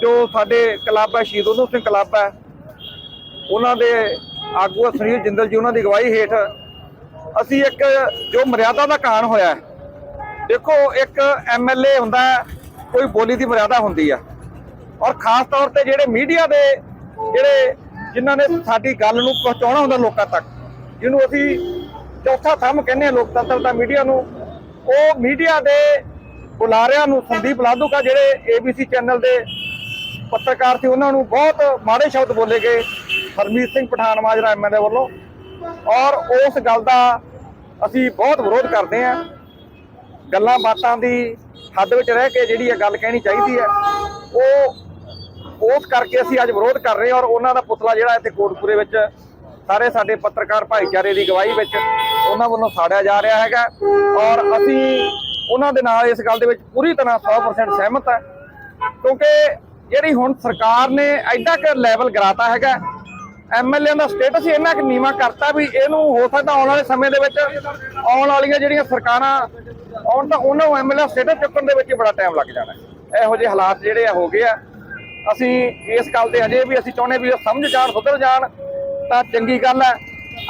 ਜੋ ਸਾਡੇ ਕਲੱਬ ਹੈ, ਸ਼ਹੀਦ ਉਧਮ ਸਿੰਘ ਕਲੱਬ ਹੈ, ਉਹਨਾਂ ਦੇ ਆਗੂ ਸੁਨੀਲ ਜਿੰਦਲ ਜੀ, ਉਹਨਾਂ ਦੀ ਅਗਵਾਈ ਹੇਠ ਅਸੀਂ ਇੱਕ ਜੋ ਮਰਿਆਦਾ ਦਾ ਕਾਣ ਹੋਇਆ ਹੈ, ਦੇਖੋ ਇੱਕ ਐਮਐਲਏ ਹੁੰਦਾ ਕੋਈ ਬੋਲੀ ਦੀ ਮਰਿਆਦਾ ਹੁੰਦੀ ਆ। ਔਰ ਖਾਸ ਤੌਰ ਤੇ ਜਿਹੜੇ ਮੀਡੀਆ ਦੇ ਜਿਹੜੇ ਜਿਨ੍ਹਾਂ ਨੇ ਸਾਡੀ ਗੱਲ ਨੂੰ ਪਹੁੰਚਾਉਣਾ ਹੁੰਦਾ ਲੋਕਾਂ ਤੱਕ, ਜਿਹਨੂੰ ਅਸੀਂ ਚੌਥਾ ਥੰਮ ਕਹਿੰਦੇ ਆ ਲੋਕਤੰਤਰ ਦਾ ਮੀਡੀਆ ਨੂੰ, ਉਹ ਮੀਡੀਆ ਦੇ ਬੁਲਾਰਿਆਂ ਨੂੰ ਸੰਦੀਪ ਲਾਧੂਕਾ ਜਿਹੜੇ ਏਬੀਸੀ ਚੈਨਲ ਦੇ ਪੱਤਰਕਾਰ ਸੀ, ਉਹਨਾਂ ਨੂੰ ਬਹੁਤ ਮਾੜੇ ਸ਼ਬਦ ਬੋਲੇ ਗਏ ਹਰਮੀਤ ਸਿੰਘ ਪਠਾਨ ਮਾਜਰਾ ਐਮਐਲਏ ਵੱਲੋਂ। ਔਰ ਉਸ ਗੱਲ ਦਾ ਅਸੀਂ ਬਹੁਤ ਵਿਰੋਧ ਕਰਦੇ ਹਾਂ। ਗੱਲਾਂ ਬਾਤਾਂ ਦੀ ਹੱਦ ਵਿੱਚ ਰਹਿ ਕੇ ਜਿਹੜੀ ਇਹ ਗੱਲ ਕਹਿਣੀ ਚਾਹੀਦੀ ਹੈ, ਉਹ ਉਸ ਕਰਕੇ ਅਸੀਂ ਅੱਜ ਵਿਰੋਧ ਕਰ ਰਹੇ ਹਾਂ ਔਰ ਉਹਨਾਂ ਦਾ ਪੁਤਲਾ ਜਿਹੜਾ ਇੱਥੇ ਕੋਟਪੁਰੇ ਵਿੱਚ ਸਾਰੇ ਸਾਡੇ ਪੱਤਰਕਾਰ ਭਾਈਚਾਰੇ ਦੀ ਗਵਾਹੀ ਵਿੱਚ ਉਹਨਾਂ ਵੱਲੋਂ ਸਾੜਿਆ ਜਾ ਰਿਹਾ ਹੈਗਾ। ਔਰ ਅਸੀਂ ਉਹਨਾਂ ਦੇ ਨਾਲ ਇਸ ਗੱਲ ਦੇ ਵਿੱਚ ਪੂਰੀ ਤਰ੍ਹਾਂ 100% ਸਹਿਮਤ ਹੈ, ਕਿਉਂਕਿ ਜਿਹੜੀ ਹੁਣ ਸਰਕਾਰ ਨੇ ਐਡਾ ਕੁ ਲੈਵਲ ਗਰਾਤਾ ਹੈਗਾ ਐਮਐਲਏ ਦਾ ਸਟੇਟਸ ਹੀ ਇੰਨਾ ਕਿ ਨੀਵਾ ਕਰਤਾ ਵੀ ਇਹਨੂੰ ਹੋ ਸਕਦਾ ਆਉਣ ਵਾਲੇ ਸਮੇਂ ਦੇ ਵਿੱਚ ਆਉਣ ਵਾਲੀਆਂ ਜਿਹੜੀਆਂ ਸਰਕਾਰਾਂ ਆਉਣ ਤਾਂ ਉਹਨਾਂ ਨੂੰ ਐਮਐਲਏ ਸਟੇਟਸ ਚੁੱਕਣ ਦੇ ਵਿੱਚ ਬੜਾ ਟਾਈਮ ਲੱਗ ਜਾਣਾ। ਇਹੋ ਜਿਹੇ ਹਾਲਾਤ ਜਿਹੜੇ ਆ ਹੋ ਗਏ ਆ। ਅਸੀਂ ਇਸ ਗੱਲ ਤੇ ਅਜੇ ਵੀ ਅਸੀਂ ਚਾਹੁੰਦੇ ਵੀ ਉਹ ਸਮਝ ਜਾਣ, ਸੁਧਰ ਜਾਣ, ਤਾਂ ਚੰਗੀ ਗੱਲ ਹੈ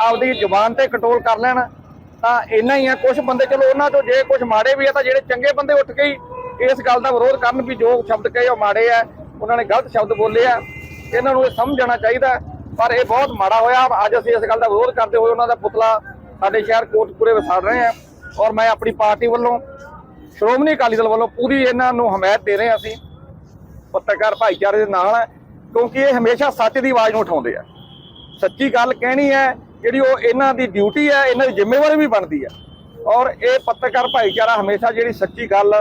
ਆਪਦੀ ਜ਼ੁਬਾਨ ਤੇ ਕੰਟਰੋਲ ਕਰ ਲੈਣ। ਤਾਂ ਇੰਨਾ ਹੀ ਆ ਕੁਝ ਬੰਦੇ ਚਲੋ ਉਹਨਾਂ ਤੋਂ ਜੇ ਕੁਝ ਮਾੜੇ ਵੀ ਆ ਤਾਂ ਜਿਹੜੇ ਚੰਗੇ ਬੰਦੇ ਉੱਠ ਕੇ ਹੀ ਇਸ ਗੱਲ ਦਾ ਵਿਰੋਧ ਕਰਨ ਵੀ ਜੋ ਸ਼ਬਦ ਕਹੇ ਉਹ ਮਾੜੇ ਆ। ਉਹਨਾਂ ਨੇ ਗਲਤ ਸ਼ਬਦ ਬੋਲੇ ਆ। ਇਹਨਾਂ ਨੂੰ ਇਹ ਸਮਝਣਾ ਚਾਹੀਦਾ ਪਰ ਇਹ ਬਹੁਤ ਮਾੜਾ ਹੋਇਆ। ਅੱਜ ਅਸੀਂ ਇਸ ਗੱਲ ਦਾ ਵਿਰੋਧ ਕਰਦੇ ਹੋਏ ਉਹਨਾਂ ਦਾ ਪੁਤਲਾ ਸਾਡੇ ਸ਼ਹਿਰ ਕੋਟਪੁਰੇ ਵਿਸਾਰ ਰਹੇ ਹਾਂ ਔਰ ਮੈਂ ਆਪਣੀ ਪਾਰਟੀ ਵੱਲੋਂ, ਸ਼੍ਰੋਮਣੀ ਅਕਾਲੀ ਦਲ ਵੱਲੋਂ ਪੂਰੀ ਇਹਨਾਂ ਨੂੰ ਹਮਾਇਤ ਦੇ ਰਹੇ ਹਾਂ ਅਸੀਂ। ਪੱਤਰਕਾਰ ਭਾਈਚਾਰੇ ਦੇ ਨਾਲ ਹੈ। ਕਿਉਂਕਿ ਇਹ ਹਮੇਸ਼ਾ ਸੱਚ ਦੀ ਆਵਾਜ਼ ਨੂੰ ਉਠਾਉਂਦੇ ਆ। ਸੱਚੀ ਗੱਲ ਕਹਿਣੀ ਹੈ, ਜਿਹੜੀ ਉਹ ਇਹਨਾਂ ਦੀ ਡਿਊਟੀ ਹੈ, ਇਹਨਾਂ ਦੀ ਜ਼ਿੰਮੇਵਾਰੀ ਵੀ ਬਣਦੀ ਹੈ। ਔਰ ਇਹ ਪੱਤਰਕਾਰ ਭਾਈਚਾਰਾ ਹਮੇਸ਼ਾ ਜਿਹੜੀ ਸੱਚੀ ਗੱਲ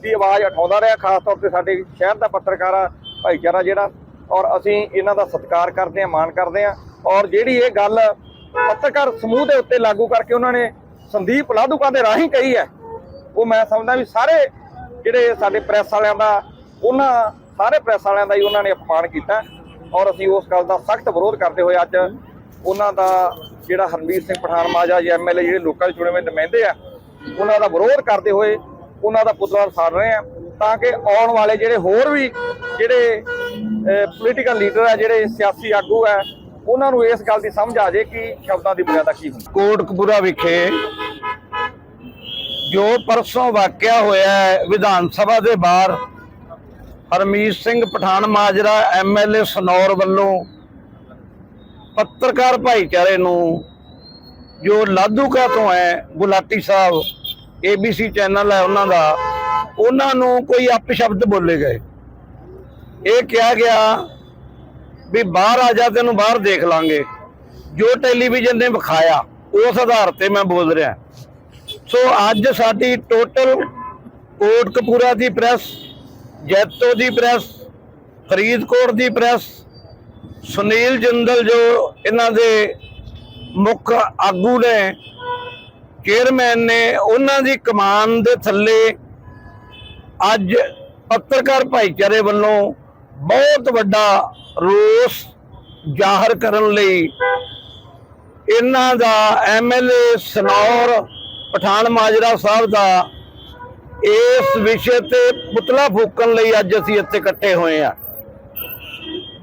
ਦੀ ਆਵਾਜ਼ ਉਠਾਉਂਦਾ ਰਿਹਾ। ਖਾਸ ਤੌਰ ਤੇ ਸਾਡੇ ਸ਼ਹਿਰ ਦਾ ਪੱਤਰਕਾਰਾ ਭਾਈਚਾਰਾ ਜਿਹੜਾ, ਔਰ ਅਸੀਂ ਇਹਨਾਂ ਦਾ ਸਤਿਕਾਰ ਕਰਦੇ ਹਾਂ, ਮਾਣ ਕਰਦੇ ਹਾਂ, ਔਰ ਜਿਹੜੀ ਇਹ ਗੱਲ ਪੱਤਰਕਾਰ ਸਮੂਹ ਦੇ ਉੱਤੇ ਲਾਗੂ ਕਰਕੇ ਉਹਨਾਂ ਨੇ ਸੰਦੀਪ ਲਾਧੂਕਾ ਦੇ ਰਾਹੀਂ ਕਹੀ ਹੈ, ਉਹ ਮੈਂ ਸਮਝਦਾ ਵੀ ਸਾਰੇ ਜਿਹੜੇ ਸਾਡੇ ਪ੍ਰੈਸ ਵਾਲਿਆਂ ਦਾ, ਉਹਨਾਂ, ਸਾਰੇ ਪ੍ਰੈਸ ਵਾਲਿਆਂ ਦਾ ਹੀ ਉਹਨਾਂ ਨੇ ਅਪਮਾਨ ਕੀਤਾ, ਔਰ ਅਸੀਂ ਉਸ ਗੱਲ ਦਾ ਸਖਤ ਵਿਰੋਧ ਕਰਦੇ ਹੋਏ ਅੱਜ ਉਹਨਾਂ ਦਾ ਜਿਹੜਾ ਹਰਮੀਤ ਸਿੰਘ ਪਠਾਨ ਮਾਜਾ ਜੀ ਐਮਐਲਏ ਜਿਹੜੇ ਲੋਕਾਂ ਦੇ ਚੁਣੇ ਹੋਏ ਨੁਮਾਇੰਦੇ ਆ, ਉਹਨਾਂ ਦਾ ਵਿਰੋਧ ਕਰਦੇ ਹੋਏ ਉਹਨਾਂ ਦਾ ਪੁਤਲਾ ਸਾੜ ਰਹੇ ਆ। ਤਾਂ ਕਿ ਆਉਣ ਵਾਲੇ ਜਿਹੜੇ ਹੋਰ ਵੀ ਜਿਹੜੇ ਪੋਲੀਟੀਕਲ ਲੀਡਰ ਆ, ਜਿਹੜੇ ਸਿਆਸੀ ਆਗੂ ਆ, ਉਹਨਾਂ ਨੂੰ ਇਸ ਗੱਲ ਦੀ ਸਮਝ ਆ ਜਾਏ ਕਿ ਸ਼ਬਦਾਂ ਦੀ ਮਰਿਆਦਾ ਕੀ ਹੁੰਦੀ। ਕੋਟਕਪੂਰਾ ਵਿਖੇ ਜੋ ਪਰਸੋਂ ਵਾਕਿਆ ਹੋਇਆ ਹੈ, ਵਿਧਾਨ ਸਭਾ ਦੇ ਬਾਹਰ, ਹਰਮੀਤ ਸਿੰਘ ਪਠਾਨ ਮਾਜਰਾ ਐਮਐਲਏ ਸਨੌਰ ਵੱਲੋਂ ਪੱਤਰਕਾਰ ਭਾਈਚਾਰੇ ਨੂੰ ਜੋ ਲਾਧੂਕਾ ਤੋਂ ਹੈ, ਗੁਲਾਟੀ ਸਾਹਿਬ ਏਬੀਸੀ ਚੈਨਲ ਹੈ ਉਹਨਾਂ ਦਾ ਉਹਨਾਂ ਨੂੰ ਕੋਈ ਅਪਸ਼ਬਦ ਬੋਲੇ ਗਏ। ਇਹ ਕਿਹਾ ਗਿਆ ਵੀ ਬਾਹਰ ਆ ਜਾ, ਤੈਨੂੰ ਬਾਹਰ ਦੇਖ ਲਾਂਗੇ। ਜੋ ਟੈਲੀਵਿਜ਼ਨ ਨੇ ਵਿਖਾਇਆ, ਉਸ ਆਧਾਰ ਤੇ ਮੈਂ ਬੋਲ ਰਿਹਾ। ਸੋ ਅੱਜ ਸਾਡੀ ਟੋਟਲ ਕੋਟਕਪੂਰਾ ਦੀ ਪ੍ਰੈਸ ਜੈਤੋ ਦੀ ਪ੍ਰੈਸ ਫਰੀਦਕੋਟ ਦੀ ਪ੍ਰੈਸ ਸੁਨੀਲ ਜਿੰਦਲ ਜੋ ਇਹਨਾਂ ਦੇ ਮੁੱਖ ਆਗੂ ਨੇ ਚੇਅਰਮੈਨ ਨੇ, ਉਹਨਾਂ ਦੀ ਕਮਾਨ ਦੇ ਥੱਲੇ ਅੱਜ ਪੱਤਰਕਾਰ ਭਾਈਚਾਰੇ ਵੱਲੋਂ ਬਹੁਤ ਵੱਡਾ ਰੋਸ ਜ਼ਾਹਰ ਕਰਨ ਲਈ ਇਹਨਾਂ ਦਾ ਐਮਐਲਏ ਸਨੌਰ ਪਠਾਨ ਮਾਜਰਾ ਸਾਹਿਬ ਦਾ ਇਸ ਵਿਸ਼ੇ ਤੇ ਪੁਤਲਾ ਫੂਕਣ ਲਈ ਅੱਜ ਅਸੀਂ ਇੱਥੇ ਇਕੱਠੇ ਹੋਏ ਆ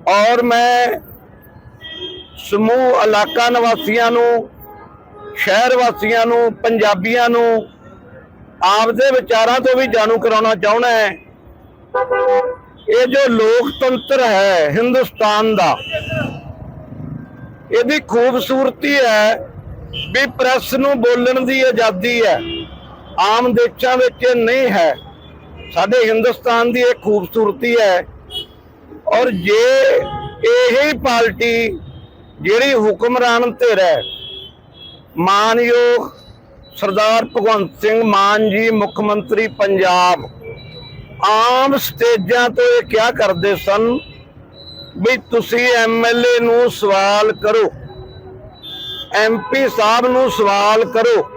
ਔਰ ਮੈਂ ਸਮੂਹ ਇਲਾਕਾ ਨਿਵਾਸੀਆਂ ਨੂੰ, ਸ਼ਹਿਰ ਵਾਸੀਆਂ ਨੂੰ, ਪੰਜਾਬੀਆਂ ਨੂੰ ਆਪਦੇ ਵਿਚਾਰਾਂ ਤੋਂ ਵੀ ਜਾਣੂ ਕਰਾਉਣਾ ਚਾਹੁੰਦਾ ਹੈ। ਇਹ ਜੋ ਲੋਕਤੰਤਰ ਹੈ, ਹਿੰਦੁਸਤਾਨ ਦਾ, ਇਹਦੀ ਖੂਬਸੂਰਤੀ ਹੈ ਵੀ ਪ੍ਰੈਸ ਨੂੰ ਬੋਲਣ ਦੀ ਆਜ਼ਾਦੀ ਹੈ। ਆਮ ਦੇਸ਼ਾਂ ਵਿੱਚ ਇਹ ਨਹੀਂ ਹੈ। ਸਾਡੇ ਹਿੰਦੁਸਤਾਨ ਦੀ ਇਹ ਖੂਬਸੂਰਤੀ ਹੈ। ਔਰ ਜੇ ਇਹੀ ਪਾਰਟੀ ਜਿਹੜੀ ਹੁਕਮਰਾਨ ਧਿਰ ਹੈ, ਮਾਨਯੋਗ ਸਰਦਾਰ ਭਗਵੰਤ ਸਿੰਘ ਮਾਨ ਜੀ, ਮੁੱਖ ਮੰਤਰੀ ਪੰਜਾਬ। ਆਮ ਸਟੇਜਾਂ ਤੋਂ ਇਹ ਕਿਹਾ ਕਰਦੇ ਸਨ? ਵੀ ਤੁਸੀਂ ਐਮਐਲਏ ਨੂੰ ਸਵਾਲ ਕਰੋ। ਐਮਪੀ ਸਾਹਿਬ ਨੂੰ ਸਵਾਲ ਕਰੋ।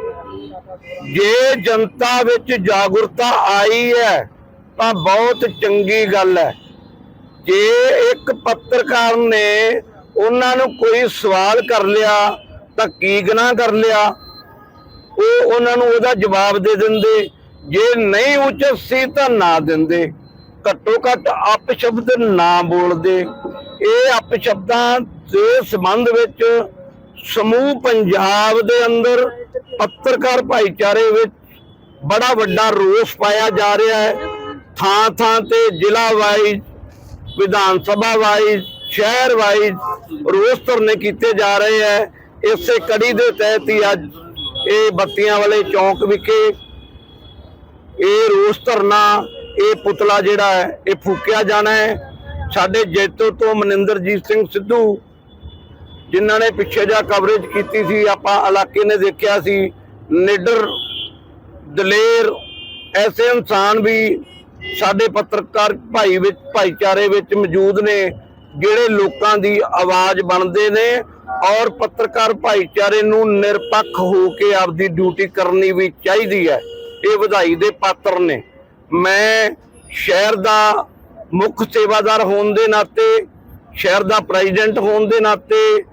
ਜੇ ਜਨਤਾ ਵਿੱਚ ਜਾਗਰੂਕਤਾ ਆਈ ਹੈ, ਤਾਂ ਬਹੁਤ ਚੰਗੀ ਗੱਲ ਹੈ। ਜੇ ਇੱਕ ਪੱਤਰਕਾਰ ਨੇ ਉਹਨਾਂ ਨੂੰ ਕੋਈ ਸਵਾਲ ਕਰ ਲਿਆ, ਤਾਂ ਕੀ ਗੁਨਾਹ ਕਰ ਲਿਆ? ਉਹ ਉਹਨਾਂ ਨੂੰ ਉਹਦਾ ਜਵਾਬ ਦੇ ਦਿੰਦੇ। ਜੇ ਨਹੀਂ ਉਚਿਤ ਸੀ ਤਾਂ ਨਾ ਦਿੰਦੇ। ਘੱਟੋ ਘੱਟ ਅਪਸ਼ਬਦ ਨਾ ਬੋਲਦੇ। ਇਹ ਅਪਸ਼ਬਦਾਂ ਦੇ ਸੰਬੰਧ ਵਿੱਚ ਸਮੂਹ ਪੰਜਾਬ ਦੇ ਅੰਦਰ ਪੱਤਰਕਾਰ ਭਾਈਚਾਰੇ ਵਿੱਚ ਬੜਾ ਵੱਡਾ ਰੋਸ ਪਾਇਆ ਜਾ ਰਿਹਾ ਹੈ। ਥਾਂ ਥਾਂ ਤੇ ਜ਼ਿਲ੍ਹਾ ਵਾਈਜ਼, ਵਿਧਾਨ ਸਭਾ ਵਾਈਜ਼, ਸ਼ਹਿਰ ਵਾਈਜ਼ ਰੋਸ ਧਰਨੇ ਕੀਤੇ ਜਾ ਰਹੇ ਹੈ। ਇਸੇ ਕੜੀ ਦੇ ਤਹਿਤ ਹੀ ਅੱਜ ਇਹ ਬੱਤੀਆਂ ਵਾਲੇ ਚੌਂਕ ਵਿਖੇ ਇਹ ਰੋਸ ਧਰਨਾ, ਇਹ ਪੁਤਲਾ ਜਿਹੜਾ ਹੈ, ਇਹ ਫੂਕਿਆ ਜਾਣਾ ਹੈ। ਸਾਡੇ ਜੈਤੋ ਤੋਂ ਮਨਿੰਦਰਜੀਤ ਸਿੰਘ ਸਿੱਧੂ, ਜਿਨ੍ਹਾਂ ਨੇ ਪਿੱਛੇ ਜਾ ਕਵਰੇਜ ਕੀਤੀ ਸੀ, ਆਪਾਂ ਇਲਾਕੇ ਨੇ ਦੇਖਿਆ ਸੀ। ਨਿਡਰ, ਦਲੇਰ, ਐਸੇ ਇਨਸਾਨ ਵੀ ਸਾਡੇ ਪੱਤਰਕਾਰ ਭਾਈ ਵਿੱਚ, ਭਾਈਚਾਰੇ ਵਿੱਚ ਮੌਜੂਦ ਨੇ, ਜਿਹੜੇ ਲੋਕਾਂ ਦੀ ਆਵਾਜ਼ ਬਣਦੇ ਨੇ। ਔਰ ਪੱਤਰਕਾਰ ਭਾਈਚਾਰੇ ਨੂੰ ਨਿਰਪੱਖ ਹੋ ਕੇ ਆਪਦੀ ਡਿਊਟੀ ਕਰਨੀ ਵੀ ਚਾਹੀਦੀ ਹੈ। ਇਹ ਵਧਾਈ ਦੇ ਪਾਤਰ ਨੇ। ਮੈਂ ਸ਼ਹਿਰ ਦਾ ਮੁੱਖ ਸੇਵਾਦਾਰ ਹੋਣ ਦੇ ਨਾਤੇ, ਸ਼ਹਿਰ ਦਾ ਪ੍ਰੈਜ਼ੀਡੈਂਟ ਹੋਣ ਦੇ ਨਾਤੇ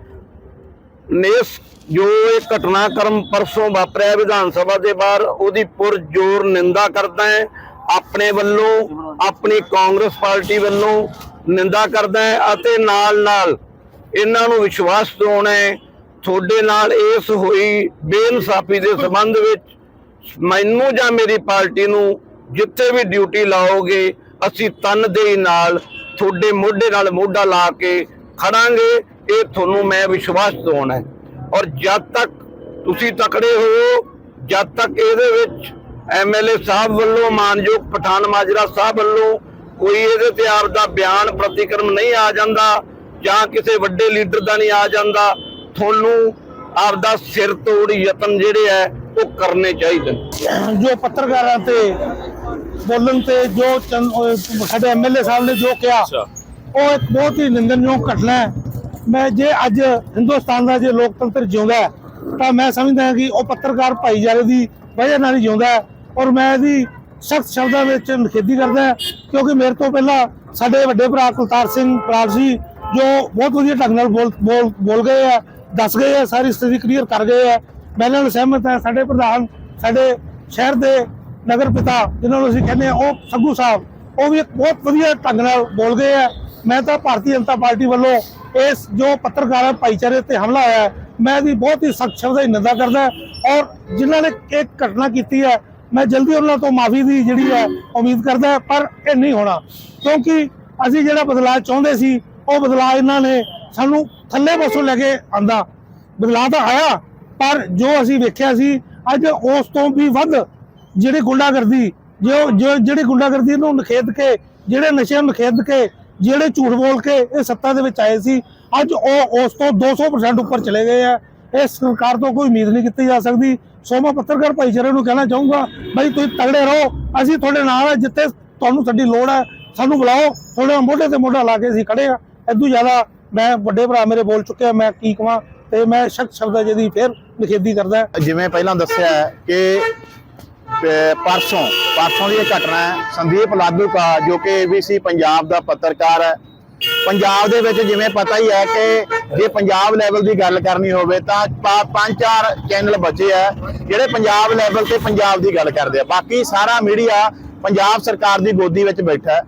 ਨੇਸ ਜੋ ਇਹ ਘਟਨਾਕ੍ਰਮ ਪਰਸੋਂ ਵਾਪਰਿਆ ਵਿਧਾਨ ਸਭਾ ਦੇ ਬਾਹਰ, ਉਹਦੀ ਪੁਰ ਜ਼ੋਰ ਨਿੰਦਾ ਕਰਦਾ ਹੈ। ਆਪਣੇ ਵੱਲੋਂ, ਆਪਣੀ ਕਾਂਗਰਸ ਪਾਰਟੀ ਵੱਲੋਂ ਨਿੰਦਾ ਕਰਦਾ ਹੈ ਅਤੇ ਨਾਲ ਨਾਲ ਇਹਨਾਂ ਨੂੰ ਵਿਸ਼ਵਾਸ ਦਿਵਾਉਣਾ ਹੈ। ਤੁਹਾਡੇ ਨਾਲ ਇਸ ਹੋਈ ਬੇਇਨਸਾਫੀ ਦੇ ਸੰਬੰਧ ਵਿੱਚ ਮੈਨੂੰ ਜਾਂ ਮੇਰੀ ਪਾਰਟੀ ਨੂੰ ਜਿੱਥੇ ਵੀ ਡਿਊਟੀ ਲਾਓਗੇ, ਅਸੀਂ ਤਨਦੇਹੀ ਨਾਲ ਤੁਹਾਡੇ ਮੋਢੇ ਨਾਲ ਮੋਢਾ ਲਾ ਕੇ ਖੜਾਂਗੇ। ਇਹ ਤੁਹਾਨੂੰ ਮੈਂ ਵਿਸ਼ਵਾਸ ਦਿਵਾਉਣਾ ਹੈ। ਔਰ ਜਦ ਤੱਕ ਤੁਸੀਂ ਤਕੜੇ ਹੋ, ਜਦ ਤੱਕ ਇਹਦੇ ਵਿੱਚ ਐਮਐਲਏ ਸਾਹਿਬ ਵੱਲੋਂ, ਮਾਨਯੋਗ ਪਠਾਨ ਮਾਜਰਾ ਸਾਹਿਬ ਵੱਲੋਂ ਕੋਈ ਇਹਦੇ ਤੇ ਆਪ ਦਾ ਬਿਆਨ, ਪ੍ਰਤੀਕਰਮ ਨਹੀਂ ਆ ਜਾਂਦਾ ਜਾਂ ਕਿਸੇ ਵੱਡੇ ਲੀਡਰ ਦਾ ਨਹੀਂ ਆ ਜਾਂਦਾ ਤੁਹਾਨੂੰ ਆਪਦਾ ਸਿਰ ਤੋੜ ਯਤਨ ਜਿਹੜੇ ਹੈ ਉਹ ਕਰਨੇ ਚਾਹੀਦੇ ਨੇ। ਜੋ ਪੱਤਰਕਾਰਾਂ ਤੇ ਬੋਲਣ ਤੇ ਜੋ ਸਾਡੇ ਐਮਐਲਏ ਸਾਹਿਬ ਨੇ ਜੋ ਕਿਹਾ ਉਹ ਇੱਕ ਬਹੁਤ ਹੀ ਨਿੰਦਨਯੋਗ ਘਟਨਾ ਹੈ। ਮੈਂ ਜੇ ਅੱਜ ਹਿੰਦੁਸਤਾਨ ਦਾ ਜੇ ਲੋਕਤੰਤਰ ਜਿਉਂਦਾ ਹੈ, ਤਾਂ ਮੈਂ ਸਮਝਦਾ ਹਾਂ ਕਿ ਉਹ ਪੱਤਰਕਾਰ ਭਾਈਚਾਰੇ ਦੀ ਵਜ੍ਹਾ ਨਾਲ ਹੀ ਜਿਉਂਦਾ ਹੈ ਔਰ ਮੈਂ ਇਹਦੀ ਸਖਤ ਸ਼ਬਦਾਂ ਵਿੱਚ ਨਿਖੇਧੀ ਕਰਦਾ ਕਿਉਂਕਿ ਮੇਰੇ ਤੋਂ ਪਹਿਲਾਂ ਸਾਡੇ ਵੱਡੇ ਭਰਾ ਕੁਲਤਾਰ ਸਿੰਘ ਬਰਾੜ ਜੀ ਜੋ ਬਹੁਤ ਵਧੀਆ ਢੰਗ ਨਾਲ ਬੋਲ ਬੋਲ ਬੋਲ ਗਏ ਆ, ਦੱਸ ਗਏ ਆ, ਸਾਰੀ ਸਥਿਤੀ ਕਲੀਅਰ ਕਰ ਗਏ ਆ। ਮੈਂ ਇਹਨਾਂ ਨਾਲ ਸਹਿਮਤ ਹਾਂ, ਸਾਡੇ ਪ੍ਰਧਾਨ, ਸਾਡੇ ਸ਼ਹਿਰ ਦੇ ਨਗਰ ਪਿਤਾ, ਜਿਨ੍ਹਾਂ ਨੂੰ ਅਸੀਂ ਕਹਿੰਦੇ ਆ ਉਹ ਸੱਗੂ ਸਾਹਿਬ, ਉਹ ਵੀ ਇੱਕ ਬਹੁਤ ਵਧੀਆ ਢੰਗ ਨਾਲ ਬੋਲ ਗਏ ਆ। ਮੈਂ ਤਾਂ ਭਾਰਤੀ ਜਨਤਾ ਪਾਰਟੀ ਵੱਲੋਂ ਇਸ ਜੋ ਪੱਤਰਕਾਰ ਭਾਈਚਾਰੇ ਤੇ ਹਮਲਾ ਹੋਇਆ, ਮੈਂ ਇਹਦੀ ਬਹੁਤ ਹੀ ਸਖਤ ਸ਼ਬਦਾਂ ਦੀ ਨਿੰਦਾ ਕਰਦਾ ਔਰ ਜਿਨ੍ਹਾਂ ਨੇ ਇਹ ਘਟਨਾ ਕੀਤੀ ਹੈ, ਮੈਂ ਜਲਦੀ ਉਹਨਾਂ ਤੋਂ ਮਾਫੀ ਦੀ ਜਿਹੜੀ ਹੈ ਉਮੀਦ ਕਰਦਾ ਪਰ ਇਹ ਨਹੀਂ ਹੋਣਾ। ਕਿਉਂਕਿ ਅਸੀਂ ਜਿਹੜਾ ਬਦਲਾਅ ਚਾਹੁੰਦੇ ਸੀ ਉਹ ਬਦਲਾਅ ਇਹਨਾਂ ਨੇ ਸਾਨੂੰ ਥੱਲੇ ਪਾਸੋਂ ਲੈ ਕੇ ਆਂਦਾ। ਬਦਲਾਅ ਤਾਂ ਆਇਆ, ਪਰ ਜੋ ਅਸੀਂ ਵੇਖਿਆ ਸੀ, ਅੱਜ ਉਸ ਤੋਂ ਵੀ ਵੱਧ ਜਿਹੜੀ ਗੁੰਡਾਗਰਦੀ, ਜੋ ਜੋ ਜਿਹੜੀ ਗੁੰਡਾਗਰਦੀ ਨੂੰ ਨਖੇਦ ਕੇ, ਜਿਹੜੇ ਨਸ਼ਿਆਂ ਨੂੰ ਨਖੇਦ ਕੇ, ਜਿਹੜੇ ਝੂਠ ਬੋਲ ਕੇ ਇਹ ਸੱਤਾ ਦੇ ਵਿੱਚ ਆਏ ਸੀ, ਅੱਜ ਉਹ ਉਸ ਤੋਂ 200% ਉੱਪਰ ਚਲੇ ਗਏ ਆ। ਇਹ ਸਰਕਾਰ ਤੋਂ ਕੋਈ ਉਮੀਦ ਨਹੀਂ ਕੀਤੀ ਜਾ ਸਕਦੀ। ਸੋ ਮੈਂ ਪੱਤਰਕਾਰ ਭਾਈਚਾਰੇ ਨੂੰ ਕਹਿਣਾ ਚਾਹੂੰਗਾ, ਬਈ ਤੁਸੀਂ ਤਗੜੇ ਰਹੋ, ਅਸੀਂ ਤੁਹਾਡੇ ਨਾਲ ਆ, ਜਿੱਥੇ ਤੁਹਾਨੂੰ ਸਾਡੀ ਲੋੜ ਹੈ ਸਾਨੂੰ ਬੁਲਾਓ ਤੁਹਾਡੇ ਮੋਢੇ ਤੇ ਮੋਢਾ ਲਾ ਕੇ ਅਸੀਂ ਖੜੇ ਆ। ਇਦੋਂ ਜ਼ਿਆਦਾ ਮੈਂ ਵੱਡੇ ਭਰਾ ਮੇਰੇ ਬੋਲ ਚੁੱਕਿਆ ਮੈਂ ਕੀ ਕਹਾਂ ਤੇ ਮੈਂ ਸ਼ਖਤ ਸ਼ਬਦਾਂ ਜਿਹਦੀ ਫੇਰ ਨਿਖੇਧੀ ਕਰਦਾ। ਜਿਵੇਂ ਪਹਿਲਾਂ ਦੱਸਿਆ ਕਿ ਪਰਸੋਂ ਪਰਸੋਂ ਦੀ ਇਹ ਘਟਨਾ ਹੈ, ਸੰਦੀਪ ਲਾਧੂਕਾ ਜੋ ਕਿ ABC ਪੰਜਾਬ ਦਾ ਪੱਤਰਕਾਰ ਹੈ। ਪੰਜਾਬ ਦੇ ਵਿੱਚ ਜਿਵੇਂ ਪਤਾ ਹੀ ਹੈ ਕਿ ਜੇ ਪੰਜਾਬ ਲੈਵਲ ਦੀ ਗੱਲ ਕਰਨੀ ਹੋਵੇ ਤਾਂ ਪੰਜ ਚਾਰ ਚੈਨਲ ਬਚੇ ਆ, ਜਿਹੜੇ ਪੰਜਾਬ ਲੈਵਲ ਤੇ ਪੰਜਾਬ ਦੀ ਗੱਲ ਕਰਦੇ ਆ। ਬਾਕੀ ਸਾਰਾ ਮੀਡੀਆ ਪੰਜਾਬ ਸਰਕਾਰ ਦੀ ਗੋਦੀ ਵਿੱਚ ਬੈਠਾ ਹੈ।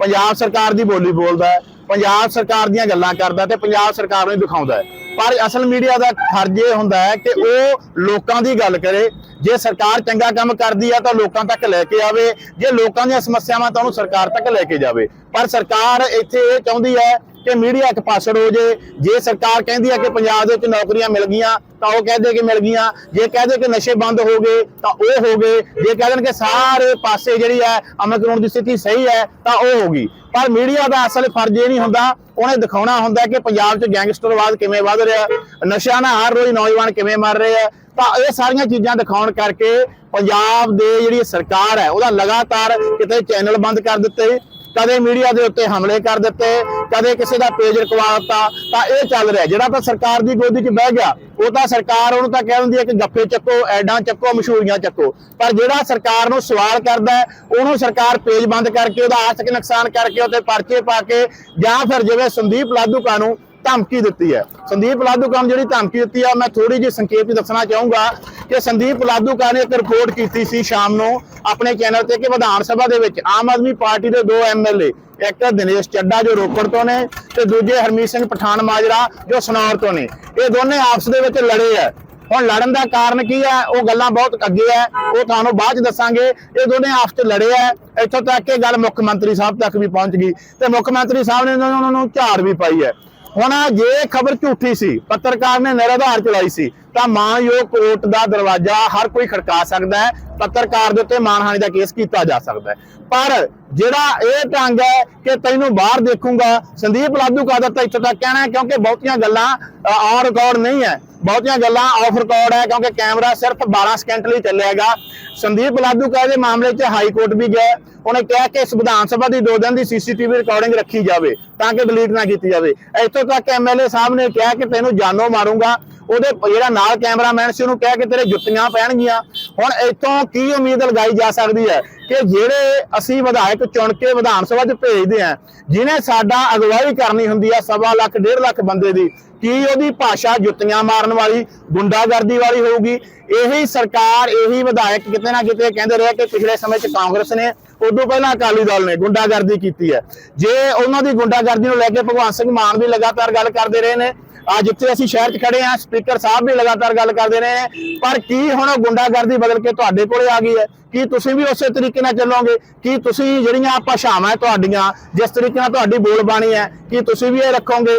ਪੰਜਾਬ ਸਰਕਾਰ ਦੀ ਬੋਲੀ ਬੋਲਦਾ ਹੈ। ਪੰਜਾਬ ਸਰਕਾਰ ਦੀਆਂ ਗੱਲਾਂ ਕਰਦਾ ਤੇ ਪੰਜਾਬ ਸਰਕਾਰ ਨੂੰ ਦਿਖਾਉਂਦਾ ਹੈ। ਪਰ ਅਸਲ ਮੀਡੀਆ ਦਾ ਫਰਜ਼ ਇਹ ਹੁੰਦਾ ਹੈ ਕਿ ਉਹ ਲੋਕਾਂ ਦੀ ਗੱਲ ਕਰੇ। ਜੇ ਸਰਕਾਰ ਚੰਗਾ ਕੰਮ ਕਰਦੀ ਆ ਤਾਂ ਲੋਕਾਂ ਤੱਕ ਲੈ ਕੇ ਆਵੇ। ਜੇ ਲੋਕਾਂ ਦੀਆਂ ਸਮੱਸਿਆਵਾਂ ਤਾਂ ਉਹਨੂੰ ਸਰਕਾਰ ਤੱਕ ਲੈ ਕੇ ਜਾਵੇ। ਪਰ ਸਰਕਾਰ ਇੱਥੇ ਇਹ ਚਾਹੁੰਦੀ ਹੈ ਕਿ ਮੀਡੀਆ ਇੱਕ ਪਾਸੜ ਹੋ ਜੇ ਜੇ ਸਰਕਾਰ ਕਹਿੰਦੀ ਹੈ ਕਿ ਪੰਜਾਬ ਦੇ ਵਿੱਚ ਨੌਕਰੀਆਂ ਮਿਲ ਗਈਆਂ, ਤਾਂ ਉਹ ਕਹਦੇ ਕਿ ਮਿਲ ਗਈਆਂ। ਜੇ ਕਹਦੇ ਕਿ ਨਸ਼ੇ ਬੰਦ ਹੋ ਗਏ, ਤਾਂ ਉਹ ਹੋ ਗਏ। ਜੇ ਕਹਿ ਦੇਣ ਕਿ ਸਾਰੇ ਪਾਸੇ ਜਿਹੜੀ ਹੈ ਅਮਨ ਕਾਨੂੰਨ ਦੀ ਸਥਿਤੀ ਸਹੀ ਹੈ, ਤਾਂ ਉਹ ਹੋ ਗਈ। ਪਰ ਮੀਡੀਆ ਦਾ ਅਸਲ ਫਰਜ਼ ਇਹ ਨਹੀਂ ਹੁੰਦਾ, ਉਹਨੇ ਦਿਖਾਉਣਾ ਹੁੰਦਾ ਕਿ ਪੰਜਾਬ 'ਚ ਗੈਂਗਸਟਰਵਾਦ ਕਿਵੇਂ ਵੱਧ ਰਿਹਾ ਨਸ਼ਾ ਨਾਲ ਹਰ ਰੋਜ਼ ਨੌਜਵਾਨ ਕਿਵੇਂ ਮਰ ਰਹੇ ਆ। ਤਾਂ ਇਹ ਸਾਰੀਆਂ ਚੀਜ਼ਾਂ ਦਿਖਾਉਣ ਕਰਕੇ ਪੰਜਾਬ ਦੇ ਜਿਹੜੀ ਸਰਕਾਰ ਹੈ, ਉਹਦਾ ਲਗਾਤਾਰ ਕਿਤੇ ਚੈਨਲ ਬੰਦ ਕਰ ਦਿੱਤੇ। ਕਦੇ ਮੀਡੀਆ ਦੇ ਉੱਤੇ ਹਮਲੇ ਕਰ ਦਿੱਤੇ, ਕਦੇ ਕਿਸੇ ਦਾ ਪੇਜ ਰਕਵਾ ਦਿੱਤਾ, ਤਾਂ ਇਹ ਚੱਲ ਰਿਹਾ। ਜਿਹੜਾ ਤਾਂ ਸਰਕਾਰ ਦੀ ਗੋਦੀ 'ਚ ਬਹਿ ਗਿਆ, ਉਹ ਤਾਂ ਸਰਕਾਰ ਉਹਨੂੰ ਤਾਂ ਕਹਿ ਦਿੰਦੀ ਹੈ ਕਿ ਗੱਫੇ ਚੱਕੋ, ਐਡਾਂ ਚੱਕੋ, ਮਸ਼ਹੂਰੀਆਂ ਚੱਕੋ। ਪਰ ਜਿਹੜਾ ਸਰਕਾਰ ਨੂੰ ਸਵਾਲ ਕਰਦਾ ਉਹਨੂੰ ਸਰਕਾਰ ਪੇਜ ਬੰਦ ਕਰਕੇ, ਉਹਦਾ ਆਰਥਿਕ ਨੁਕਸਾਨ ਕਰਕੇ ਉਹਤੇ ਪਰਚੇ ਪਾ ਕੇ, ਜਾਂ ਫਿਰ ਜਿਵੇਂ ਸੰਦੀਪ ਲਾਧੂਕਾ ਨੂੰ ਧਮਕੀ ਦਿੱਤੀ ਹੈ। ਸੰਦੀਪ ਲਾਧੂਕਾ ਨੂੰ ਜਿਹੜੀ ਧਮਕੀ ਦਿੱਤੀ ਆ ਮੈਂ ਥੋੜੀ ਜਿਹੀ ਸੰਖੇਪ ਵਿੱਚ ਦੱਸਣਾ ਚਾਹੂੰਗਾ। ਕਿ ਸੰਦੀਪ ਲਾਧੂਕਾ ਨੇ ਇੱਕ ਰਿਪੋਰਟ ਕੀਤੀ ਸੀ ਸ਼ਾਮ ਨੂੰ ਆਪਣੇ ਚੈਨਲ ਤੇ ਕਿ ਵਿਧਾਨ ਸਭਾ ਦੇ ਵਿੱਚ ਆਮ ਆਦਮੀ ਪਾਰਟੀ ਦੇ ਦੋ ਐਮਐਲਏ ਇੱਕ ਦਿਨੇਸ਼ ਚੱਡਾ ਜੋ ਰੋਪੜ ਤੋਂ ਨੇ ਤੇ ਦੂਜੇ ਹਰਮੀਤ ਸਿੰਘ ਪਠਾਨ ਮਾਜਰਾ ਜੋ ਸਨੌਰ ਤੋਂ ਨੇ। ਇਹ ਦੋਨੇ ਆਪਸ ਦੇ ਵਿੱਚ ਲੜੇ ਆ। ਹੁਣ ਲੜਨ ਦਾ ਕਾਰਨ ਕੀ ਹੈ ਉਹ ਗੱਲਾਂ ਬਹੁਤ ਅੱਗੇ ਹੈ ਉਹ ਤੁਹਾਨੂੰ ਬਾਅਦ ਚ ਦੱਸਾਂਗੇ। ਇਹ ਦੋਨੇ ਆਪਸ ਚ ਲੜੇ ਆ। ਇੱਥੋਂ ਤੱਕ ਕਿ ਗੱਲ ਮੁੱਖ ਮੰਤਰੀ ਸਾਹਿਬ ਤੱਕ ਵੀ ਪਹੁੰਚ ਗਈ ਤੇ ਮੁੱਖ ਮੰਤਰੀ ਸਾਹਿਬ ਨੇ ਉਹਨਾਂ ਨੂੰ ਝਾੜ ਵੀ ਪਾਈ ਹੈ। ਹੁਣ ਜੇ ਖਬਰ ਝੂਠੀ ਸੀ, ਪੱਤਰਕਾਰ ਨੇ ਨਿਰਾਧਾਰ ਚਲਾਈ ਸੀ ਤਾਂ ਮਾਨਯੋਗ ਕੋਰਟ ਦਾ ਦਰਵਾਜ਼ਾ ਹਰ ਕੋਈ ਖੜਕਾ ਸਕਦਾ ਹੈ, ਪੱਤਰਕਾਰ ਦੇ ਉੱਤੇ ਮਾਨਹਾਨੀ ਦਾ ਕੇਸ ਕੀਤਾ ਜਾ ਸਕਦਾ ਹੈ। ਪਰ ਜਿਹੜਾ ਇਹ ਢੰਗ ਹੈ ਕਿ ਤੈਨੂੰ ਬਾਹਰ ਦੇਖੂੰਗਾ, ਸੰਦੀਪ ਲਾਧੂਕਾ ਦਾ ਤਾਂ ਇੱਥੋਂ ਤੱਕ ਕਹਿਣਾ ਕਿਉਂਕਿ ਬਹੁਤੀਆਂ ਗੱਲਾਂ ਔਨ ਰਿਕਾਰਡ ਨਹੀਂ ਹੈ। ਬਹੁਤੀਆਂ ਗੱਲਾਂ ਆਫ ਰਿਕਾਰਡ ਹੈ, ਕਿਉਂਕਿ ਕੈਮਰਾ ਸਿਰਫ 12 ਸਕਿੰਟ ਲਈ ਚੱਲੇਗਾ। ਸੰਦੀਪ ਲਾਧੂਕਾ ਦੇ ਮਾਮਲੇ 'ਚ ਹਾਈ ਕੋਰਟ ਵੀ ਗਿਆ ਉਹਨੇ ਕਿਹਾ ਕਿ ਇਸ ਵਿਧਾਨ ਸਭਾ ਦੀ ਦੋ ਦਿਨ ਦੀ ਸੀਸੀਟੀਵੀ ਰਿਕਾਰਡਿੰਗ ਰੱਖੀ ਜਾਵੇ, ਤਾਂ ਕਿ ਡਿਲੀਟ ਨਾ ਕੀਤੀ ਜਾਵੇ। ਇੱਥੋਂ ਤੱਕ ਐਮਐਲਏ ਸਾਹਿਬ ਨੇ ਕਿਹਾ ਕਿ ਤੈਨੂੰ ਜਾਨੋਂ ਮਾਰੂੰਗਾ। ਉਹਦੇ ਜਿਹੜਾ ਨਾਲ ਕੈਮਰਾਮੈਨ ਸੀ ਉਹਨੂੰ ਕਹਿ ਕੇ ਤੇਰੇ ਜੁੱਤੀਆਂ ਪੈਣਗੀਆਂ। ਹੁਣ ਇੱਥੋਂ ਕੀ ਉਮੀਦ ਲਗਾਈ ਜਾ ਸਕਦੀ ਹੈ ਕਿ ਜਿਹੜੇ ਅਸੀਂ ਵਿਧਾਇਕ ਚੁਣ ਕੇ ਵਿਧਾਨ ਸਭਾ 'ਚ ਭੇਜਦੇ ਆ ਜਿਨੇ ਸਾਡਾ ਅਗਵਾਈ ਕਰਨੀ ਹੁੰਦੀ ਆ ਸਵਾ ਲੱਖ, ਡੇਢ ਲੱਖ ਬੰਦੇ ਦੀ, ਕੀ ਉਹਦੀ ਭਾਸ਼ਾ ਜੁੱਤੀਆਂ ਮਾਰਨ ਵਾਲੀ, ਗੁੰਡਾਗਰਦੀ ਵਾਲੀ ਹੋਊਗੀ? ਇਹੀ ਸਰਕਾਰ, ਇਹੀ ਵਿਧਾਇਕ ਕਿਤੇ ਨਾ ਕਿਤੇ ਕਹਿੰਦੇ ਰਹੇ ਕਿ ਪਿਛਲੇ ਸਮੇਂ 'ਚ ਕਾਂਗਰਸ ਨੇ, ਉਦੋਂ ਪਹਿਲਾਂ ਅਕਾਲੀ ਦਲ ਨੇ ਗੁੰਡਾਗਰਦੀ ਕੀਤੀ ਹੈ। ਜੇ ਉਹਨਾਂ ਦੀ ਗੁੰਡਾਗਰਦੀ ਨੂੰ ਲੈ ਕੇ ਭਗਵੰਤ ਸਿੰਘ ਮਾਨ ਵੀ ਲਗਾਤਾਰ ਗੱਲ ਕਰਦੇ ਰਹੇ ਨੇ ਆ ਜਿੱਥੇ ਅਸੀਂ ਸ਼ਹਿਰ 'ਚ ਖੜੇ ਆ ਸਪੀਕਰ ਸਾਹਿਬ ਵੀ ਲਗਾਤਾਰ ਗੱਲ ਕਰਦੇ ਰਹੇ ਨੇ। ਪਰ ਕੀ ਹੁਣ ਉਹ ਗੁੰਡਾਗਰਦੀ ਬਦਲ ਕੇ ਤੁਹਾਡੇ ਕੋਲੇ ਆ ਗਈ ਹੈ? ਕੀ ਤੁਸੀਂ ਵੀ ਉਸੇ ਤਰੀਕੇ ਨਾਲ ਚੱਲੋਗੇ? ਕੀ ਤੁਸੀਂ ਜਿਹੜੀਆਂ ਭਾਸ਼ਾਵਾਂ ਤੁਹਾਡੀਆਂ, ਜਿਸ ਤਰੀਕੇ ਨਾਲ ਤੁਹਾਡੀ ਬੋਲਬਾਣੀ ਹੈ, ਕੀ ਤੁਸੀਂ ਵੀ ਇਹ ਰੱਖੋਗੇ?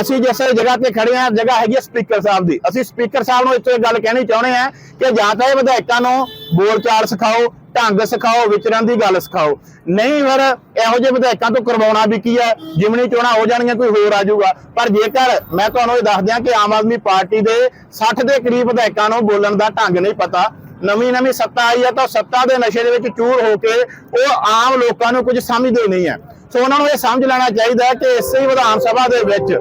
ਅਸੀਂ ਜਿਸ ਜਗ੍ਹਾ ਤੇ ਖੜੇ ਆ ਜਗ੍ਹਾ ਹੈਗੀ ਸਪੀਕਰ ਸਾਹਿਬ ਦੀ। ਅਸੀਂ ਸਪੀਕਰ ਸਾਹਿਬ ਨੂੰ ਇੱਥੇ ਗੱਲ ਕਹਿਣੀ ਚਾਹੁੰਦੇ ਆ ਕਿ ਜਾਂ ਤਾਂ ਇਹ ਵਿਧਾਇਕਾਂ ਨੂੰ ਬੋਲਚਾਲ ਸਿਖਾਓ ਢੰਗ ਸਿਖਾਓ ਵਿਚਰਨ ਦੀ ਗੱਲ ਸਿਖਾਓ। ਨਹੀਂ ਫਿਰ ਇਹੋ ਜਿਹੇ ਵਿਧਾਇਕਾਂ ਤੋਂ ਕਰਵਾਉਣਾ ਵੀ ਕੀ ਹੈ? ਜਿਮਣੀ ਚੋਣਾਂ ਹੋ ਜਾਣਗੀਆਂ, ਕੋਈ ਹੋਰ ਆ ਜਾਊਗਾ। ਪਰ ਜੇਕਰ ਮੈਂ ਤੁਹਾਨੂੰ ਇਹ ਦੱਸ ਦਿਆਂ ਕਿ ਆਮ ਆਦਮੀ ਪਾਰਟੀ ਦੇ 60 ਦੇ ਕਰੀਬ ਵਿਧਾਇਕਾਂ ਨੂੰ ਬੋਲਣ ਦਾ ਢੰਗ ਨਹੀਂ ਪਤਾ, ਨਵੀਂ ਨਵੀਂ ਸੱਤਾ ਆਈ ਹੈ ਤਾਂ ਸੱਤਾ ਦੇ ਨਸ਼ੇ ਦੇ ਵਿੱਚ ਚੂਰ ਹੋ ਕੇ ਉਹ ਆਮ ਲੋਕਾਂ ਨੂੰ ਕੁਝ ਸਮਝਦੇ ਨਹੀਂ ਹੈ। ਸੋ ਉਹਨਾਂ ਨੂੰ ਇਹ ਸਮਝ ਲੈਣਾ ਚਾਹੀਦਾ ਕਿ ਇਸੇ ਵਿਧਾਨ ਸਭਾ ਦੇ ਵਿੱਚ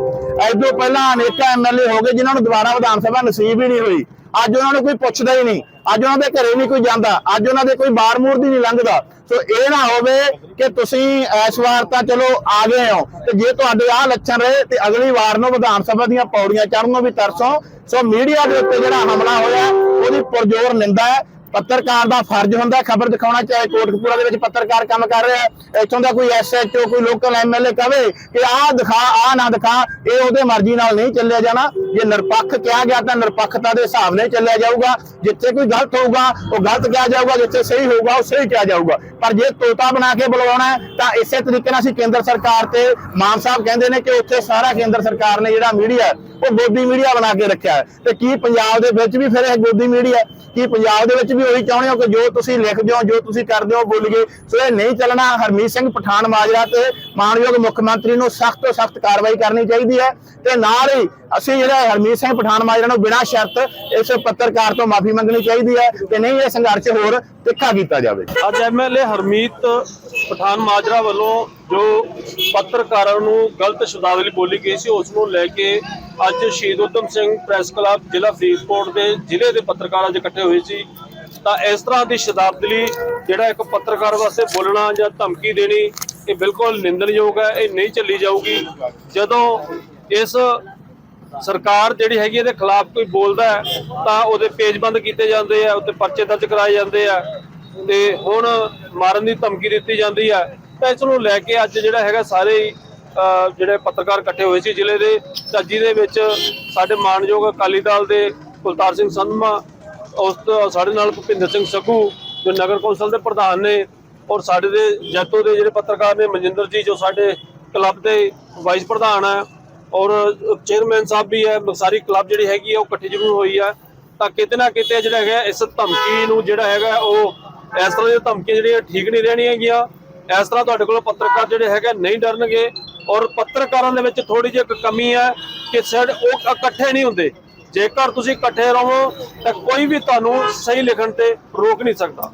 ਐਦੋਂ ਪਹਿਲਾਂ ਅਨੇਕਾਂ ਐਮਐਲਏ ਹੋ ਗਏ, ਜਿਨ੍ਹਾਂ ਨੂੰ ਦੁਬਾਰਾ ਵਿਧਾਨ ਸਭਾ ਨਸੀਬ ਹੀ ਨਹੀਂ ਹੋਈ। ਅੱਜ ਉਹਨਾਂ ਨੂੰ ਕੋਈ ਪੁੱਛਦਾ ਹੀ ਨਹੀਂ। ਅੱਜ ਉਹਨਾਂ ਦੇ ਘਰੇ ਨਹੀਂ ਕੋਈ ਜਾਂਦਾ, ਅੱਜ ਉਹਨਾਂ ਦੇ ਕੋਈ ਬਾਰ ਮੂਰਦੀ ਨਹੀਂ ਲੰਘਦਾ। ਸੋ ਇਹ ਨਾ ਹੋਵੇ ਕਿ ਤੁਸੀਂ ਇਸ ਵਾਰ ਤਾਂ ਚਲੋ ਆ ਗਏ ਹੋ, ਤੇ ਜੇ ਤੁਹਾਡੇ ਆਹ ਲੱਛਣ ਰਹੇ, ਤੇ ਅਗਲੀ ਵਾਰ ਨੂੰ ਵਿਧਾਨ ਸਭਾ ਦੀਆਂ ਪੌੜੀਆਂ ਚੜ੍ਹਨ ਨੂੰ ਵੀ ਤਰਸੋ। ਸੋ ਮੀਡੀਆ ਦੇ ਉੱਤੇ ਜਿਹੜਾ ਹਮਲਾ ਹੋਇਆ, ਉਹਦੀ ਪੁਰਜ਼ੋਰ ਨਿੰਦਾ ਹੈ। ਪੱਤਰਕਾਰ ਦਾ ਫਰਜ਼ ਹੁੰਦਾ ਖਬਰ ਦਿਖਾਉਣਾ, ਚਾਹੇ ਕੋਟਕਪੂਰਾ ਦੇ ਵਿੱਚ ਪੱਤਰਕਾਰ ਕੰਮ ਕਰ ਰਿਹਾ ਹੈ, ਇੱਥੋਂ ਦਾ ਕੋਈ ਐਸਐਚਓ ਕੋਈ ਲੋਕਲ ਐਮਐਲਏ ਕਵੇ ਕਿ ਆਹ ਦਿਖਾ, ਆਹ ਨਾ ਦਿਖਾ, ਇਹ ਉਹਦੇ ਮਰਜ਼ੀ ਨਾਲ ਨਹੀਂ ਚੱਲਿਆ ਜਾਣਾ। ਜੇ ਨਿਰਪੱਖ ਕਿਹਾ ਗਿਆ ਤਾਂ ਨਿਰਪੱਖਤਾ ਦੇ ਹਿਸਾਬ ਨਾਲ ਚੱਲਿਆ ਜਾਊਗਾ। ਜਿੱਥੇ ਕੋਈ ਗਲਤ ਹੋਊਗਾ, ਉਹ ਗਲਤ ਕਿਹਾ ਜਾਊਗਾ, ਜਿੱਥੇ ਸਹੀ ਹੋਊਗਾ, ਉਹ ਸਹੀ ਕਿਹਾ ਜਾਊਗਾ। ਪਰ ਜੇ ਤੋਤਾ ਬਣਾ ਕੇ ਬੁਲਾਉਣਾ ਤਾਂ ਇਸੇ ਤਰੀਕੇ ਨਾਲ ਅਸੀਂ ਕੇਂਦਰ ਸਰਕਾਰ ਤੇ ਮਾਨ ਸਾਹਿਬ ਕਹਿੰਦੇ ਨੇ ਕਿ ਉੱਥੇ ਸਾਰਾ ਕੇਂਦਰ ਸਰਕਾਰ ਨੇ ਜਿਹੜਾ ਮੀਡੀਆ, ਉਹ ਗੋਦੀ ਮੀਡੀਆ ਬਣਾ ਕੇ ਰੱਖਿਆ ਹੈ। ਤੇ ਕੀ ਪੰਜਾਬ ਦੇ ਵਿੱਚ ਵੀ ਫਿਰ ਇਹ ਗੋਦੀ ਮੀਡੀਆ ਕੀ ਪੰਜਾਬ ਦੇ ਵਿੱਚ ਵੀ ਉਹੀ ਚਾਹੁੰਦੇ ਹੋ ਕਿ ਜੋ ਤੁਸੀਂ ਲਿਖਦੇ ਹੋ, ਜੋ ਤੁਸੀਂ ਕਰਦੇ ਹੋ, ਬੋਲੀਏ? ਸੋ ਇਹ ਨਹੀਂ ਚੱਲਣਾ। ਹਰਮੀਤ ਸਿੰਘ ਪਠਾਨ ਮਾਜਰਾ ਤੇ ਮਾਨਯੋਗ ਮੁੱਖ ਮੰਤਰੀ ਨੂੰ ਸਖਤ ਤੋਂ ਸਖਤ ਕਾਰਵਾਈ ਕਰਨੀ ਚਾਹੀਦੀ ਹੈ। ਤੇ ਨਾਲ ਹੀ ਅਸੀਂ ਜਿਹੜਾ ਹਰਮੀਤ ਸਿੰਘ ਪਠਾਨ ਮਾਜਰਾ ਨੂੰ ਬਿਨਾਂ ਸ਼ਰਤ ਇਸ ਪੱਤਰਕਾਰ ਤੋਂ ਮਾਫੀ ਮੰਗਣੀ ਚਾਹੀਦੀ ਹੈ ਤੇ ਨਹੀਂ ਇਹ ਸੰਘਰਸ਼ ਹੋਰ ਤਿੱਖਾ ਕੀਤਾ ਜਾਵੇ। ਅੱਜ ਐਮਐਲਏ ਹਰਮੀਤ ਪਠਾਨ ਮਾਜਰਾ ਵੱਲੋਂ ਜੋ ਪੱਤਰਕਾਰਾਂ ਨੂੰ ਗਲਤ ਸ਼ਬਦਾਵਲੀ ਬੋਲੀ ਗਈ ਸੀ, ਉਸ ਨੂੰ ਲੈ ਕੇ ਅੱਜ ਸ਼ਹੀਦ ਉਧਮ ਸਿੰਘ ਪ੍ਰੈਸ ਕਲੱਬ ਜ਼ਿਲ੍ਹਾ ਫਰੀਦਕੋਟ ਦੇ ਜ਼ਿਲ੍ਹੇ ਦੇ ਪੱਤਰਕਾਰ ਅੱਜ ਇਕੱਠੇ ਹੋਏ ਸੀ। ਤਾਂ ਇਸ ਤਰ੍ਹਾਂ ਦੀ ਸ਼ਬਦਾਵਲੀ ਜਿਹੜਾ ਇੱਕ ਪੱਤਰਕਾਰ ਵਾਸਤੇ ਬੋਲਣਾ ਜਾਂ ਧਮਕੀ ਦੇਣੀ, ਇਹ ਬਿਲਕੁਲ ਨਿੰਦਣਯੋਗ ਹੈ, ਇਹ ਨਹੀਂ ਚੱਲੀ ਜਾਊਗੀ। ਜਦੋਂ ਇਸ ਸਰਕਾਰ ਜਿਹੜੀ ਹੈਗੀ ਇਹਦੇ ਖਿਲਾਫ ਕੋਈ ਬੋਲਦਾ ਹੈ, ਤਾਂ ਉਹਦੇ ਪੇਜ ਬੰਦ ਕੀਤੇ ਜਾਂਦੇ ਆ, ਉੱਤੇ ਪਰਚੇ ਦਰਜ ਕਰਾਏ ਜਾਂਦੇ ਆ, ਤੇ ਹੁਣ ਮਾਰਨ ਦੀ ਧਮਕੀ ਦਿੱਤੀ ਜਾਂਦੀ ਆ। ਤਾਂ ਇਸ ਨੂੰ ਲੈ ਕੇ ਅੱਜ ਜਿਹੜਾ ਹੈਗਾ ਸਾਰੇ ਜਿਹੜੇ ਪੱਤਰਕਾਰ ਇਕੱਠੇ ਹੋਏ ਸੀ ਜ਼ਿਲ੍ਹੇ ਦੇ ਤਾਂ ਜਿਹਦੇ ਵਿੱਚ ਸਾਡੇ ਮਾਨਯੋਗ ਅਕਾਲੀ ਦਲ ਦੇ ਕੁਲਤਾਰ ਸਿੰਘ ਸੰਧਮਾ, ਉਸ ਸਾਡੇ ਨਾਲ ਭੁਪਿੰਦਰ ਸਿੰਘ ਸੱਗੂ, ਜੋ ਨਗਰ ਕੌਂਸਲ ਦੇ ਪ੍ਰਧਾਨ ਨੇ, ਔਰ ਸਾਡੇ ਦੇ ਜੈਤੋ ਦੇ ਜਿਹੜੇ ਪੱਤਰਕਾਰ ਨੇ ਮਨਜਿੰਦਰ ਜੀ, ਜੋ ਸਾਡੇ ਕਲੱਬ ਦੇ ਵਾਈਸ ਪ੍ਰਧਾਨ ਹੈ ਔਰ ਚੇਅਰਮੈਨ ਸਾਹਿਬ ਵੀ ਹੈ, ਸਾਰੀ ਕਲੱਬ ਜਿਹੜੀ ਹੈਗੀ ਹੈ, ਉਹ ਇਕੱਠੀ ਜ਼ਰੂਰ ਹੋਈ ਹੈ। ਤਾਂ ਕਿਤੇ ਨਾ ਕਿਤੇ ਜਿਹੜਾ ਹੈਗਾ, ਇਸ ਧਮਕੀ ਨੂੰ ਜਿਹੜਾ ਹੈਗਾ, ਉਹ ਇਸ ਤਰ੍ਹਾਂ ਦੀਆਂ ਧਮਕੀਆਂ ਜਿਹੜੀਆਂ ਠੀਕ ਨਹੀਂ ਰਹਿਣੀਆਂ ਹੈਗੀਆਂ ਇਸ ਤਰ੍ਹਾਂ ਤੁਹਾਡੇ ਕੋਲ ਪੱਤਰਕਾਰ ਜਿਹੜੇ ਹੈਗੇ, ਨਹੀਂ ਡਰਨਗੇ। ਔਰ ਪੱਤਰਕਾਰਾਂ ਦੇ ਵਿੱਚ ਥੋੜੀ ਜਿਹੀ ਇੱਕ ਕਮੀ ਹੈ ਕਿ ਸਾਡ ਉਹ ਇਕੱਠੇ ਨਹੀਂ ਹੁੰਦੇ। ਜੇਕਰ ਤੁਸੀਂ ਇਕੱਠੇ ਰਹੋ, ਤਾਂ ਕੋਈ ਵੀ ਤੁਹਾਨੂੰ ਸਹੀ ਲਿਖਣ ਤੇ ਰੋਕ ਨਹੀਂ ਸਕਦਾ।